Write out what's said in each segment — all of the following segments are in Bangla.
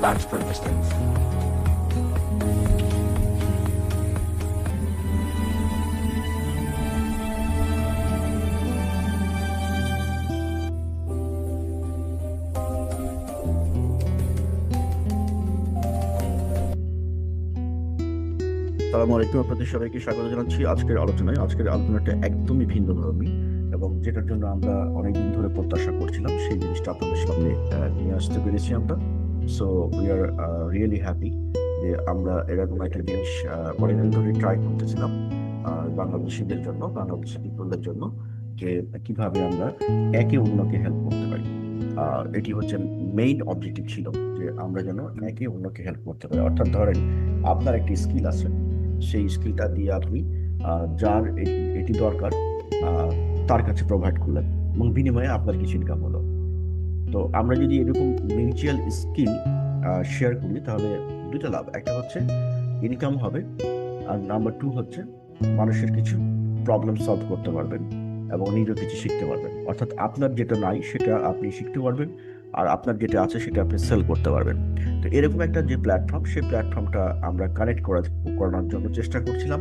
That's for distance. সালামু আলাইকুম আপনাদের সবাইকে স্বাগত জানাচ্ছি আজকের আলোচনায় আজকের আলোচনাটা একদমই ভিন্ন ধর্মী এবং যেটার জন্য আমরা অনেকদিন ধরে প্রত্যাশা করছিলাম, সেই জিনিসটা আপনাদের সামনে নিয়ে আসতে পেরেছি আমরা so we are really happy যে আমরা এরকম একটা জিনিস অনেকদিন ধরে ট্রাই করতেছিলাম বাংলাদেশিদের জন্য, বাংলাদেশি পিপলদের জন্য, যে কীভাবে আমরা একে অন্যকে হেল্প করতে পারি। এটি হচ্ছে মেইন অবজেক্টিভ ছিল যে আমরা যেন একে অন্যকে হেল্প করতে পারি। অর্থাৎ ধরেন, আপনার একটি স্কিল আছে, সেই স্কিলটা দিয়ে আপনি যার এটি দরকার তার কাছে প্রোভাইড করলেন এবং বিনিময়ে আপনার কিছু ইনকাম হলো। তো আমরা যদি এরকম মিউচুয়াল স্কিল শেয়ার করি, তাহলে দুটো লাভ। একটা হচ্ছে ইনকাম হবে, আর নাম্বার টু হচ্ছে মানুষের কিছু প্রবলেম সলভ করতে পারবেন এবং নিজেও কিছু শিখতে পারবেন। অর্থাৎ আপনার যেটা নাই, সেটা আপনি শিখতে পারবেন, আর আপনার যেটা আছে, সেটা আপনি সেল করতে পারবেন। তো এরকম একটা যে প্ল্যাটফর্ম সেই প্ল্যাটফর্মটা আমরা কানেক্ট করা করানোর জন্য চেষ্টা করছিলাম।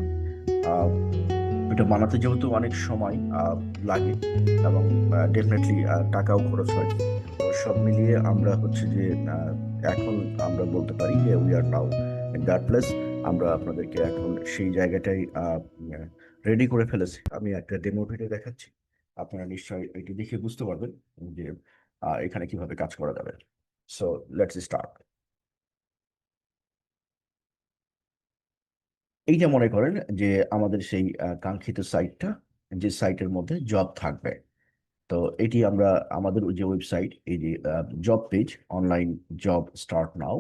এটা বানাতে যেহেতু অনেক সময় লাগে এবং ডেফিনেটলি টাকাও খরচ হয়। তো সব মিলিয়ে আমরা হচ্ছে যে এখন আমরা বলতে পারি যে we are now that place আমরা আপনাদেরকে এখন সেই জায়গাটাই রেডি করে ফেলেছি। আমি একটা ডেমো ভিডিও দেখাচ্ছি, আপনারা নিশ্চয়ই এটি দেখে বুঝতে পারবেন যে এখানে কীভাবে কাজ করা যাবে। সো লেটস স্টার্ট এইটা মনে করেন যে আমাদের সেই কাঙ্ক্ষিত সাইটটা যে সাইটের মধ্যে জব থাকবে। তো এটি আমরা, আমাদের যে ওয়েবসাইট এই যে job page online job start now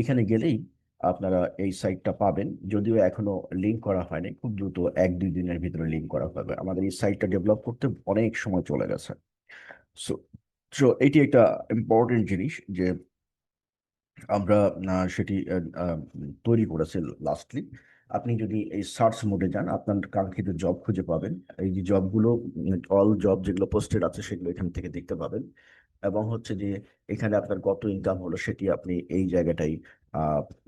এখানে গেলেই আপনারা এই সাইটটা পাবেন। যদিও এখনও লিঙ্ক করা হয়নি, খুব দ্রুত এক দুই দিনের ভিতরে লিঙ্ক করা হবে। আমাদের এই সাইটটা ডেভেলপ করতে অনেক সময় চলে গেছে। সো সো এটি একটা ইম্পর্টেন্ট জিনিস যে আমরা সেটি তৈরি করেছি লাস্টলি আপনি যদি এই সার্চ মোডে যান, আপনার কাঙ্ক্ষিত জব খুঁজে পাবেন। এই যে জবগুলো অল জব যেগুলো পোস্টেড আছে, সেগুলো এখান থেকে দেখতে পাবেন। এবং হচ্ছে যে, এখানে আপনার কত ইনকাম হলো, সেটি আপনি এই জায়গাটাই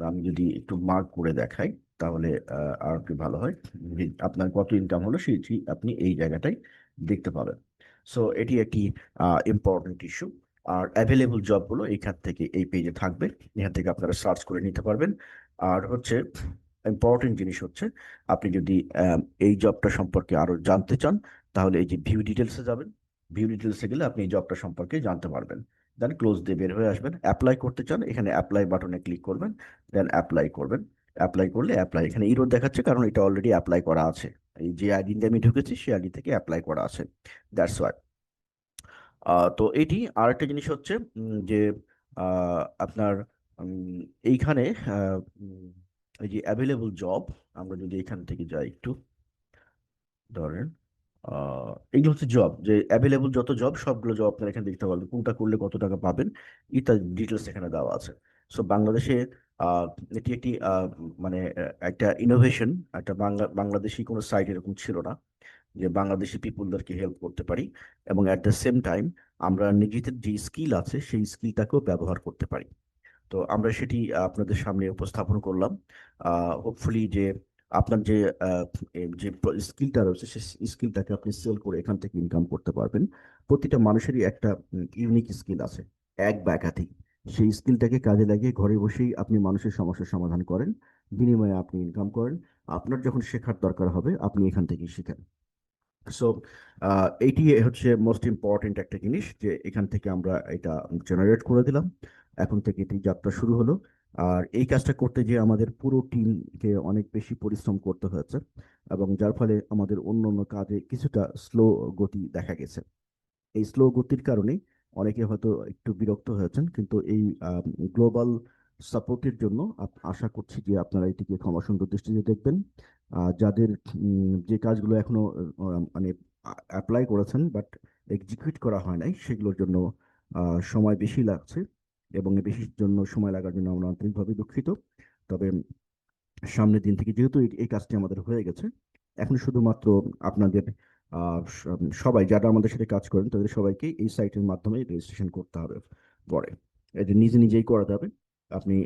আমি যদি একটু মার্ক করে দেখাই, তাহলে আর কি ভালো হয়। আপনার কত ইনকাম হলো, সেটি আপনি এই জায়গাটাই দেখতে পাবেন। সো এটি একটি ইম্পর্টেন্ট ইস্যু আর অ্যাভেলেবল জবগুলো এখান থেকে, এই পেজে থাকবে। এখান থেকে আপনারা সার্চ করে নিতে পারবেন। আর হচ্ছে ইম্পর্টেন্ট জিনিস হচ্ছে, আপনি যদি এই জবটা সম্পর্কে আরও জানতে চান, তাহলে এই যে ভিউ ডিটেলসে যাবেন। ভিউ ডিটেলসে গেলে আপনি এই জবটা সম্পর্কে জানতে পারবেন। দেন ক্লোজ দিয়ে বের হয়ে আসবেন। অ্যাপ্লাই করতে চান, এখানে অ্যাপ্লাই বাটনে ক্লিক করবেন দেন অ্যাপ্লাই করবেন। অ্যাপ্লাই করলে অ্যাপ্লাই এখানে ইরোর দেখাচ্ছে, কারণ এটা অলরেডি অ্যাপ্লাই করা আছে। এই যে আইডি দিয়ে আমি ঢুকেছি, সেই আইডি থেকে অ্যাপ্লাই করা আছে। দ্যাটস ওয়াই তো এটি আরেকটা জিনিস হচ্ছে যে আপনার এইখানে এই যে অ্যাভেলেবল জব আমরা যদি এখান থেকে যাই একটু, ধরেন এগুলো হচ্ছে জব যে অ্যাভেলেবল যত জব সবগুলো জব আপনারা এখানে দেখতে পারবেন কোনটা করলে কত টাকা পাবেন, ইত্যাদি ডিটেলস এখানে দেওয়া আছে। সো বাংলাদেশে এটি একটি মানে একটা ইনোভেশন একটা বাংলা, বাংলাদেশি কোনো সাইট এরকম ছিল না, যে বাংলাদেশি পিপুলদেরকে হেল্প করতে পারি, এবং অ্যাট দ্য সেম টাইম আমরা নিজেদের যে স্কিল আছে, সেই স্কিলটাকেও ব্যবহার করতে পারি। তো আমরা সেটি আপনাদের সামনে উপস্থাপন করলাম। হোপফুলি যে আপনার যে যে স্কিলটা রয়েছে সেই স্কিলটাকে আপনি সেল করে এখান থেকে ইনকাম করতে পারবেন। প্রতিটা মানুষেরই একটা ইউনিক স্কিল আছে, এক বা একাধিক। সেই স্কিলটাকে কাজে লাগিয়ে ঘরে বসেই আপনি মানুষের সমস্যার সমাধান করেন, বিনিময়ে আপনি ইনকাম করেন। আপনার যখন শেখার দরকার হবে, আপনি এখান থেকেই শিখেন। সো এইটি হচ্ছে মোস্ট ইম্পর্টেন্ট একটা জিনিস যে এখান থেকে আমরা এটা জেনারেট করে দিলাম। এখন থেকে এটি যাত্রা শুরু হলো। আর এই কাজটা করতে গিয়ে আমাদের পুরো টিমকে অনেক বেশি পরিশ্রম করতে হয়েছে এবং যার ফলে আমাদের অন্য অন্য কাজে কিছুটা স্লো গতি দেখা গেছে। এই স্লো গতির কারণে অনেকে হয়তো একটু বিরক্ত হয়েছেন, কিন্তু এই গ্লোবাল সাপোর্টের জন্য আশা করছি যে আপনারা এটিকে ক্ষমা সুন্দর দৃষ্টিতে দেখবেন। যাদের যে কাজগুলো এখনও মানে অ্যাপ্লাই করেছেন বাট এক্সিকিউট করা হয় নাই, সেগুলোর জন্য সময় বেশি লাগছে। এবং বেশির জন্য সময় লাগার জন্য আমরা আন্তরিকভাবে দুঃখিত। তবে সামনের দিন থেকে যেহেতু এই এই কাজটি আমাদের হয়ে গেছে, এখন শুধুমাত্র আপনাদের সবাই যারা আমাদের সাথে কাজ করেন, তাদের সবাইকে এই সাইটের মাধ্যমে রেজিস্ট্রেশন করতে হবে পরে। এটা নিজে নিজেই করা যাবে আপনি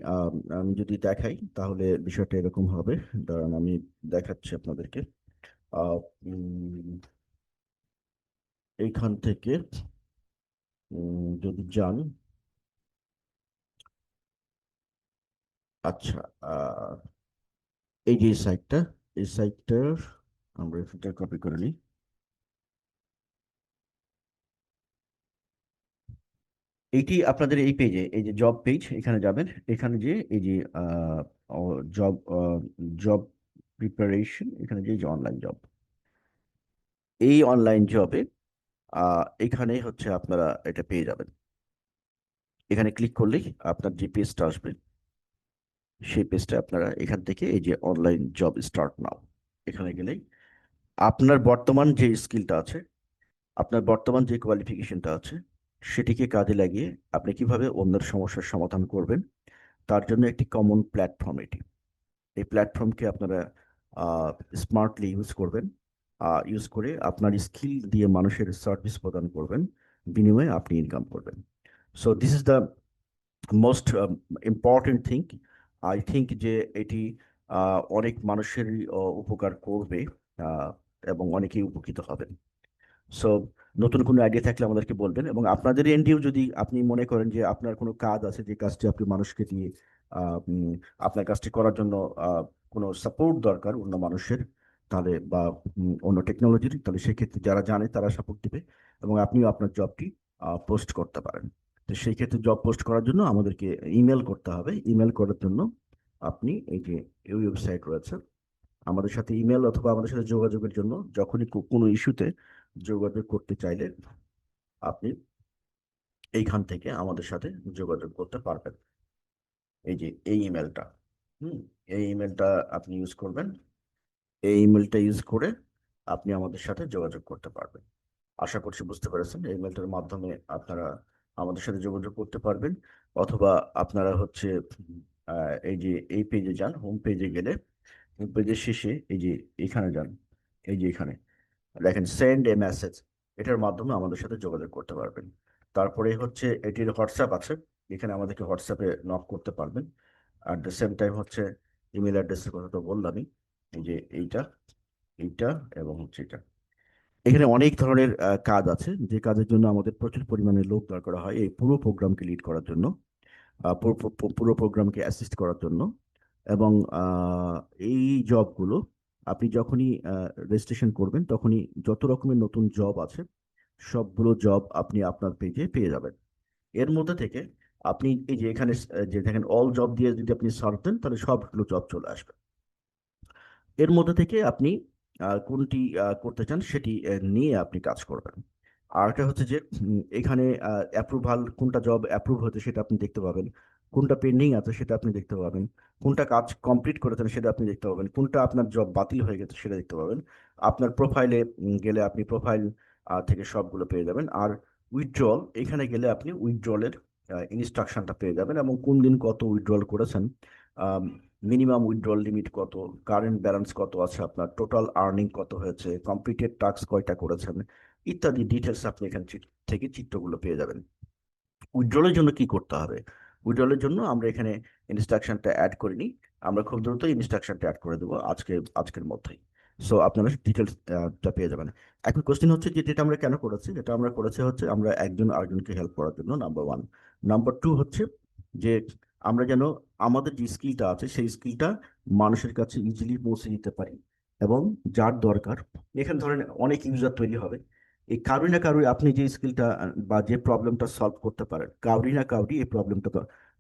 আমি যদি দেখাই, তাহলে বিষয়টা এরকম হবে। দাঁড়ান, আমি দেখাচ্ছি আপনাদেরকে। এইখান থেকে যদি যান আচ্ছা এই যে সাইটটা এই সাইটটার আমরা এটা কপি করে নিই। এইটি আপনাদের এই পেজে এই যে জব পেজ এখানে যাবেন। এখানে যে, এই যে জব জব প্রিপারেশন এখানে যে অনলাইন জব এই অনলাইন জবে এখানে হচ্ছে আপনারা এটা পেয়ে যাবেন। এখানে ক্লিক করলেই আপনার যে পেজটা আসবে। সেই পেজটা আপনারা এখান থেকে এই যে অনলাইন জব স্টার্ট নাও এখানে গেলেই আপনার বর্তমান যে স্কিলটা আছে, আপনার বর্তমান যে কোয়ালিফিকেশনটা আছে, সেটিকে কাজে লাগিয়ে আপনি কীভাবে অন্যের সমস্যার সমাধান করবেন, তার জন্য একটি কমন প্ল্যাটফর্ম এটি। এই প্ল্যাটফর্মকে আপনারা স্মার্টলি ইউজ করবেন ইউজ করে আপনার স্কিল দিয়ে মানুষের সার্ভিস প্রদান করবেন, বিনিময়ে আপনি ইনকাম করবেন। So this is the most important thing I think যে এটি অনেক মানুষেরই উপকার করবে এবং অনেকেই উপকৃত হবেন। সো নতুন কোনো আইডিয়া থাকলে আমাদেরকে বলবেন এবং আপনাদের এনডিও যদি আপনি মনে করেন যে আপনার কোনো কাজ আছে, যে কাজটি আপনি মানুষকে দিয়ে আপনার কাজটি করার জন্য কোনো সাপোর্ট দরকার অন্য মানুষের, তাহলে বা অন্য টেকনোলজির তাহলে সেক্ষেত্রে যারা জানে তারা সাপোর্ট দিবে এবং আপনিও আপনার জবটি পোস্ট করতে পারেন। তো সেই ক্ষেত্রে জব পোস্ট করার জন্য আমাদেরকে ইমেল করতে হবে। ইমেল করার জন্য আপনি এই যে এই ওয়েবসাইট রয়েছে, আমাদের সাথে ইমেল অথবা আমাদের সাথে যোগাযোগের জন্য যখনই কোনো ইস্যুতে যোগাযোগ করতে চাইলে আপনি এইখান থেকে আমাদের সাথে যোগাযোগ করতে পারবেন। এই যে এই ইমেলটা হুম, এই ইমেলটা আপনি ইউজ করবেন। এই ইমেলটা ইউজ করে আপনি আমাদের সাথে যোগাযোগ করতে পারবেন। আশা করছি বুঝতে পেরেছেন। এই ইমেলটার মাধ্যমে আপনারা আমাদের সাথে যোগাযোগ করতে পারবেন। অথবা আপনারা হচ্ছে এই যে, এই পেজে যান হোম পেজে গেলে হোম পেজের শেষে এই যে, এখানে যান, এই যে, এখানে। দেখেন সেন্ড এ মেসেজ এটার মাধ্যমে আমাদের সাথে যোগাযোগ করতে পারবেন। তারপরে হচ্ছে, এটির হোয়াটসঅ্যাপ আছে, এখানে আমাদেরকে হোয়াটসঅ্যাপে নক করতে পারবেন। আর দ্য সেম টাইম হচ্ছে ইমেল অ্যাড্রেসের কথা তো বললামই, এই যে, এইটা এইটা এবং হচ্ছে এটা। এখানে অনেক ধরনের কাজ আছে। যে কাজের জন্য আমাদের প্রচুর পরিমাণে লোক দরকার হয় এই পুরো প্রোগ্রামকে লিড করার জন্য পুরো, পুরো- পুরো প্রোগ্রামকে অ্যাসিস্ট করার জন্য এবং এই জবগুলো আপনি যখনই রেজিস্ট্রেশন করবেন তখনই যত রকমের নতুন জব আছে সবগুলো জব আপনি আপনার পেজে পেয়ে যাবেন। এর মধ্যে থেকে আপনি এই যে এখানে, যে দেখেন অল জব দিয়ে যদি আপনি সার্চ দেন তাহলে সবগুলো জব চলে আসবে। এর মধ্যে থেকে আপনি কোনটি করতে চান সেটি নিয়ে আপনি কাজ করবেন। আরেকটা হচ্ছে যে এখানে অ্যাপ্রুভাল কোনটা জব অ্যাপ্রুভ হয়েছে সেটা আপনি দেখতে পাবেন। কোনটা পেন্ডিং আছে সেটা আপনি দেখতে পাবেন। কোনটা কাজ কমপ্লিট করেছেন সেটা আপনি দেখতে পাবেন। কোনটা আপনার জব বাতিল হয়ে গেছে সেটা দেখতে পাবেন। আপনার প্রোফাইলে গেলে আপনি প্রোফাইল থেকে সবগুলো পেয়ে যাবেন। আর উইথড্রল এখানে গেলে আপনি উইথড্রলের ইনস্ট্রাকশনটা পেয়ে যাবেন এবং কোন দিন কত উইথড্রল করেছেন মিনিমাম উইথড্রল লিমিট কত? কারেন্ট ব্যালেন্স কত আছে আপনার? টোটাল আর্নিং কত হয়েছে? কমপ্লিটেড টাস্ক কয়টা করেছেন ইত্যাদি ডিটেলস আপনি এখান থেকে চিত্রগুলো পেয়ে যাবেন। উইথড্রলের জন্য কি করতে হবে? উইথড্রলের জন্য আমরা এখানে ইনস্ট্রাকশনটা অ্যাড করিনি। আমরা খুব দ্রুত ইনস্ট্রাকশনটা অ্যাড করে দেবো আজকে, আজকের মধ্যেই। সো আপনারা ডিটেলসটা পেয়ে যাবেন। এখন কোশ্চেন হচ্ছে যে, যেটা আমরা কেন করেছি? যেটা আমরা করেছি হচ্ছে আমরা একজন আরেকজনকে হেল্প করার জন্য নাম্বার ওয়ান নাম্বার টু হচ্ছে যে আমরা যেন আমাদের যে স্কিলটা আছে, সেই স্কিলটা মানুষের কাছে ইজিলি পৌঁছে দিতে পারি এবং যার দরকার, এখানে ধরেন অনেক ইউজার তৈরি হবে। এই কারুই না কারুই আপনি যে স্কিলটা, বা যে প্রবলেমটা সলভ করতে পারেন, কাউরি না কাউরি এই প্রবলেমটা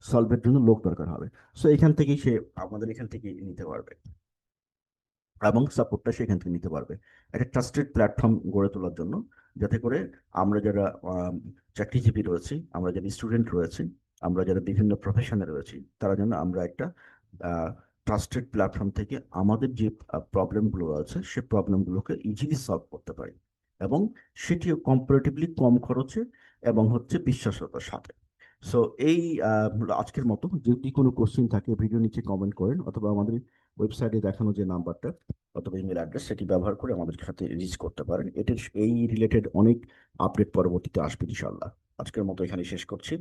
সলভের জন্য লোক দরকার হবে। সো এখান থেকেই সে আমাদের এখান থেকে নিতে পারবে। এবং সাপোর্টটা সে এখান থেকে নিতে পারবে। একটা ট্রাস্টেড প্ল্যাটফর্ম গড়ে তোলার জন্য, যাতে করে আমরা যারা চাকরিজীবী রয়েছি, আমরা যারা স্টুডেন্ট রয়েছি আমরা যারা বিভিন্ন প্রফেশনে রয়েছি, তারা যেন আমরা একটা ট্রাস্টেড প্ল্যাটফর্ম থেকে আমাদের যে প্রবলেমগুলো আছে, সে প্রবলেমগুলোকে ইজিলি সলভ করতে পারি। এবং সেটিও কম্পারেটিভলি কম খরচে এবং হচ্ছে বিশ্বাসতার সাথে। সো এই আজকের মতো। যদি কোনো কোশ্চেন থাকে ভিডিও নিচে কমেন্ট করেন অথবা আমাদের ওয়েবসাইটে দেখানো যে নাম্বারটা অথবা ইমেল অ্যাড্রেস সেটি ব্যবহার করে আমাদের সাথে রিচ করতে পারেন। এটির, এই রিলেটেড অনেক আপডেট পরবর্তীতে আসবে ইনশাল্লাহ আজকের মতো এখানে শেষ করছি।